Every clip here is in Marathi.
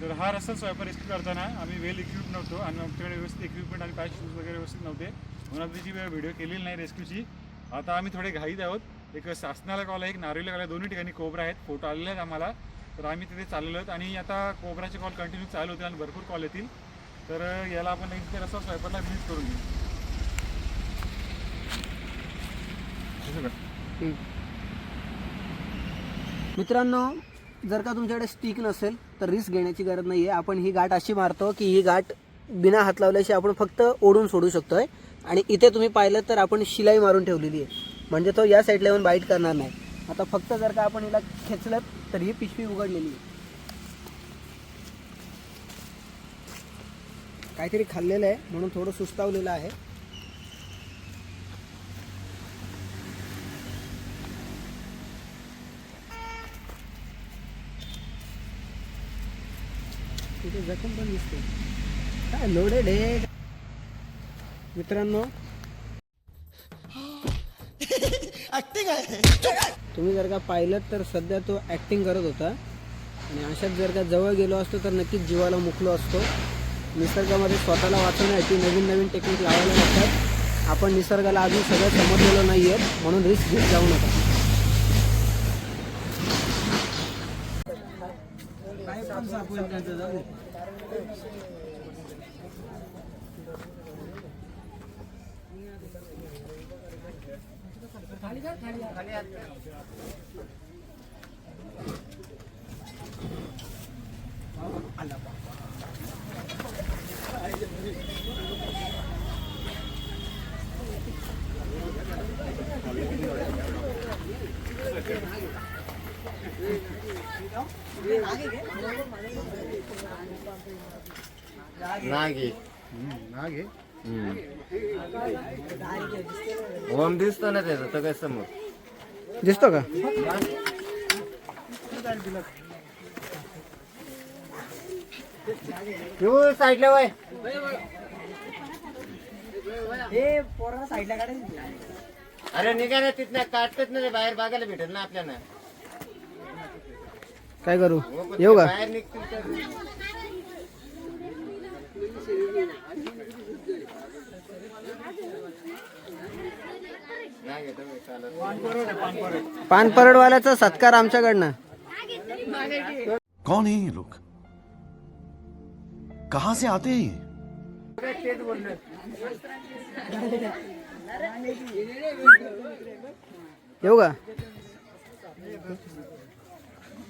तर हा रस्ता स्वयंपाक रेस्क्यू करताना आम्ही वेल इक्विप नव्हतो आणि आमच्याकडे व्यवस्थित इक्विपमेंट आणि काय शूज वगैरे व्यवस्थित नव्हते. म्हणून आम्ही जी व्हिडिओ केलेली नाही रेस्क्यूची आता आम्ही थोडे घाईत आहोत. एक शासनाला कॉल आहे एक नारळीला कॉल आहे. दोन्ही ठिकाणी कोबरा आहेत. फोटो आलेले आहेत आम्हाला. तर आम्ही तिथे चाललेलो आहोत आणि आता कोबराचे कॉल कंटिन्यू चालू होतील आणि भरपूर कॉल येतील. तर याला आपण एक रस्ता स्वयंपाकला मीट करून घेऊ. मित्रांनो जर का तुमच्याकडे स्टिक नसेल तर रिस्क घेण्याची गरज नाही आहे आपण ही गाठ अशी मारतो की ही गाठ बिना हात लावल्याशी आपण फक्त ओढून सोडू शकतोय. आणि इथे तुम्ही पाहिलं तर आपण शिलाई मारून ठेवलेली आहे. म्हणजे तो या साईडला येऊन बाईट करणार नाही. आता फक्त जर का आपण हिला खेचलं तर ही पिशवी उघडलेली आहे. काहीतरी खाल्लेलं आहे म्हणून थोडं सुस्तावलेलं आहे. तिथे जखम पण दिसते. काय लोडेड आहे? मित्रांनो. तुम्ही जर का पाहिलं तर सध्या तो ॲक्टिंग करत होता. आणि अशात जर का जवळ गेलो असतो तर नक्कीच जीवाला मुकलो असतो. निसर्गामध्ये स्वतःला वाचवण्यासाठी नवीन नवीन टेक्निक लावायला लागतात. आपण निसर्गाला अजून सगळं समजलेलं नाही आहे म्हणून रिस्क घेत जाऊ नका. काय पण सापडेल त्यांचं जाऊ दे. नागे नागे ओम दिसतो ना त्याचा तो काय समोर दिसतो का येऊ साईडला वय हे साईडला काढायचं अरे निघा ना तिथनं काढतात ना ते बाहेर बघायला भेटेल ना आपल्याला काय करू? येऊ का? बाहेर निघतील तर नाही घेतो मी, चालत पान परडवाल्याचा सत्कार आमच्याकडनं. कौन है ये लोग? कहां से आते हैं ये? येऊ का?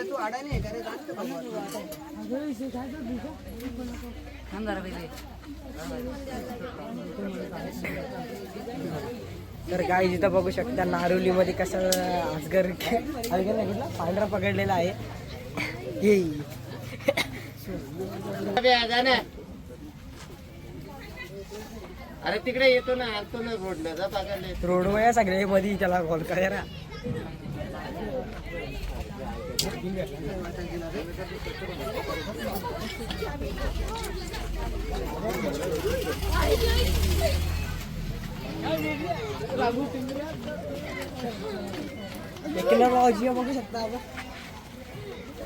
तू अडाणी आहे का रे? तर काय जिथं बघू शकता नारोलीमध्ये कसं आजगर आजगर नाही कुठला पांढरा पकडलेला आहे ये अरे तिकडे येतो ना आणतो ना रोडला. जा बघायला येतो. रोडवर सगळे मध्ये त्याला कॉल करा एक भाऊजी बघू शकता आपण.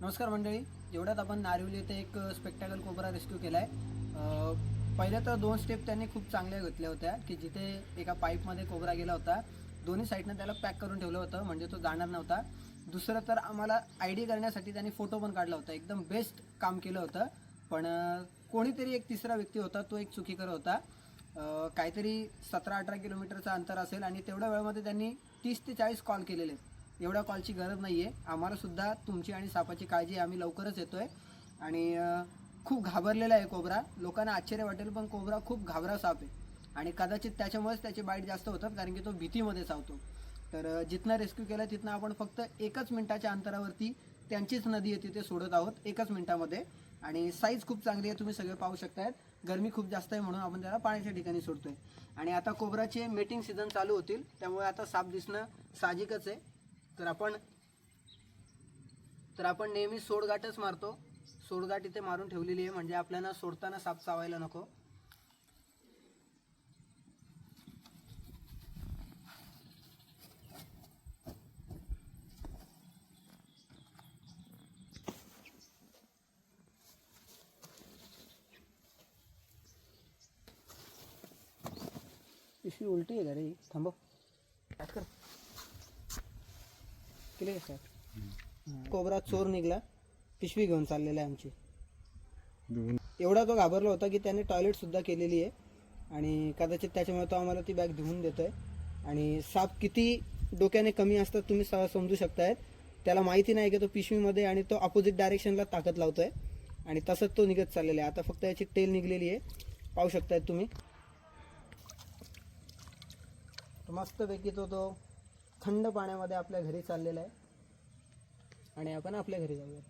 नमस्कार मंडळी. एवढ्यात आपण नारिवली येथे एक स्पेक्टॅकल कोबरा रेस्क्यू केला आहे पहिल्या तर दोन स्टेप त्यांनी खूप चांगल्या घेतल्या होत्या की जिथे एका पाईपमध्ये कोबरा गेला होता. दोन्ही साईडनं त्याला पॅक करून ठेवलं होतं म्हणजे तो जाणार नव्हता. दुसरं तर आम्हाला आय डी करण्यासाठी त्यांनी फोटो पण काढला होता. एकदम बेस्ट काम केलं होतं. पण कोणीतरी एक तिसरा व्यक्ती होता तो एक चुकीकर होता. काहीतरी सतरा अठरा किलोमीटरचं अंतर असेल आणि तेवढ्या वेळामध्ये त्यांनी तीस ते चाळीस कॉल केलेले. आहेत एवढ्या कॉलची गरज नाही आहे आम्हालासुद्धा तुमची आणि सापाची काळजी आम्ही लवकरच येतो आहे आणि खूप घाबरलेला आहे कोबरा. लोकांना आश्चर्य वाटेल पण कोबरा खूप घाबरा साप आहे. आणि कदाचित त्याच्यामुळेच त्याचे बाईट जास्त होतात कारण की तो भीतीमध्ये चावतो तर जिथनं रेस्क्यू केला तिथनं आपण फक्त एकच मिनिटाच्या अंतरावरती त्यांचीच नदी आहे तिथे सोडत आहोत एकच मिनिटामध्ये. आणि साईज खूप चांगली आहे तुम्ही सगळे पाहू शकतायत. गरमी खूप जास्त आहे म्हणून आपण त्याला पाण्याच्या ठिकाणी सोडतोय. आणि आता कोबराचे मेटिंग सीझन चालू होतील त्यामुळे आता साप दिसणं साहजिकच आहे. तर आपण तर आपण नेहमी सोडगाठच मारतो. सोडगाठ इथे मारून ठेवलेली आहे म्हणजे आपल्याला सोडताना साप चावायला नको. पिशवी उलटी आहे का रे? थांबव स्टार्ट कर. केले स्टार्ट कोबरा चोर निघला. पिशवी घेऊन चाललेला आहे आमची. एवढा तो घाबरला होता की त्याने टॉयलेट सुद्धा केलेली आहे. आणि कदाचित त्याच्यामुळे तो आम्हाला ती बॅग धुवून देतोय. आणि साप किती डोक्याने कमी असतात तुम्ही समजू शकतायत. त्याला माहिती नाही की तो पिशवीमध्ये आणि तो अपोजिट डायरेक्शनला ताकद लावतोय. आणि तसंच तो निघत चाललेला आहे. आता फक्त याची टेल निघलेली आहे. पाहू शकतायत तुम्ही. मस्तपैकी तो तो थंड पाण्यामध्ये आपल्या घरी चाललेला आहे. आणि आपण आपल्या घरी जाऊया